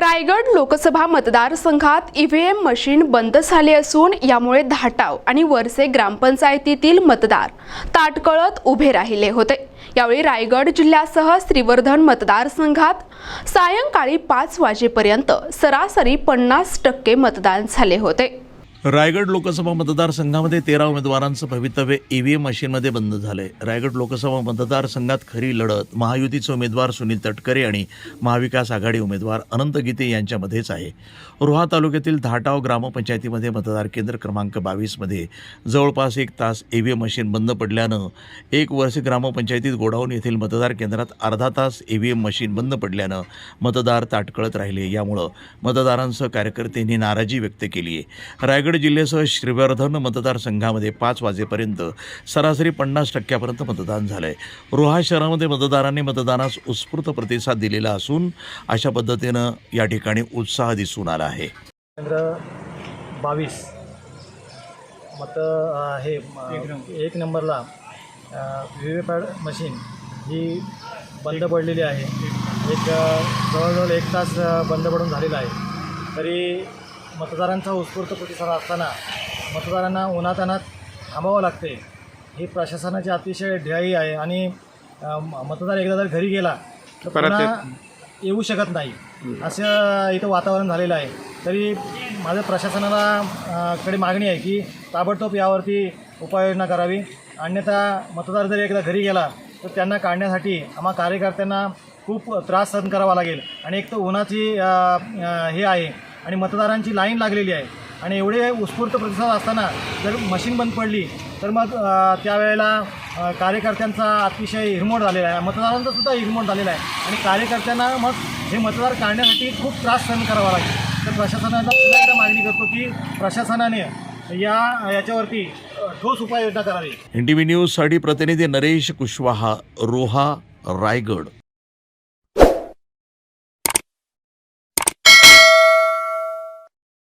रायगड लोकसभा मतदारसंघात EVM machine बंद झाले असून यामुळे धाटाव आणि वरसे ग्रामपंचायतीतील मतदार ताटकळत उभे राहिले होते. यावेळी रायगड जिल्ह्यासह श्रीवर्धन मतदारसंघात सायंकाळी पाच वाजेपर्यंत सरासरी पन्नास टक्के मतदान झाले होते. रायगड लोकसभा मतदारसंघामध्ये तेरा उमेदवारांचं भवितव्य ईव्हीएम मशीनमध्ये बंद झालंय. रायगड लोकसभा मतदारसंघात खरी लढत महायुतीचे उमेदवार सुनील तटकरे आणि महाविकास आघाडी उमेदवार अनंत गीते यांच्यामध्येच आहे. रोहा तालुक्यातील धाटाव ग्रामपंचायतीमध्ये मतदार केंद्र क्रमांक बावीसमध्ये जवळपास एक तास ईव्हीएम मशीन बंद पडल्यानं एक वर्ष ग्रामपंचायतीत गोडाऊन येथील मतदार केंद्रात अर्धा तास ईव्हीएम मशीन बंद पडल्यानं मतदार ताटकळत राहिले. यामुळं मतदारांसह कार्यकर्त्यांनी नाराजी व्यक्त केली आहे रायगड जिल्ह्यासह श्रीवर्धन मतदारसंघामध्ये पाच वाजेपर्यंत सरासरी पन्नास टक्क्यापर्यंत मतदान झालं आहे रोहा शहरामध्ये मतदारांनी मतदानास उत्स्फूर्त प्रतिसाद दिलेला असून अशा पद्धतीनं या ठिकाणी उत्साह दिसून आला आहे. बावीस. मत हे एक नंबरला व्ही व्ही पॅड मशीन ही बंद पडलेली आहे. एक जवळजवळ एक तास बंद पडून झालेला आहे. तरी मतदारांचा उत्स्फूर्त प्रतिसाद असताना मतदारांना उन्हातानात थांबावं लागते. ही प्रशासनाची अतिशय ढ्याई आहे आणि मतदार एकदा जर घरी गेला तर पुन्हा येऊ शकत नाही. असं इथं वातावरण झालेलं आहे. तरी माझ्या प्रशासनाला कडे मागणी आहे की ताबडतोब यावरती उपाययोजना करावी. अन्यथा मतदार जर एकदा घरी गेला तर त्यांना काढण्यासाठी आम्हा कार्यकर्त्यांना खूप त्रास सहन करावा लागेल. आणि एक तर उन्हाची हे आहे आणि मतदारांची लाईन लागलेली आहे. आणि एवढे उत्स्फूर्त प्रतिसाद असताना जर मशीन बंद पडली तर मग त्यावेळेला कार्यकर्त्यांचा अतिशय हिरमोड झालेला आहे. मतदारांचा सुद्धा हिरमोड झालेला आहे. आणि कार्यकर्त्यांना मग हे मतदार काढण्यासाठी खूप त्रास सहन करावा लागेल. तर प्रशासनाला पुन्हा एकदा मागणी करतो की प्रशासनाने या याच्यावरती ठोस उपाययोजना करावी. एन टी व्ही न्यूजसाठी प्रतिनिधी नरेश कुशवाहा रोहा रायगड.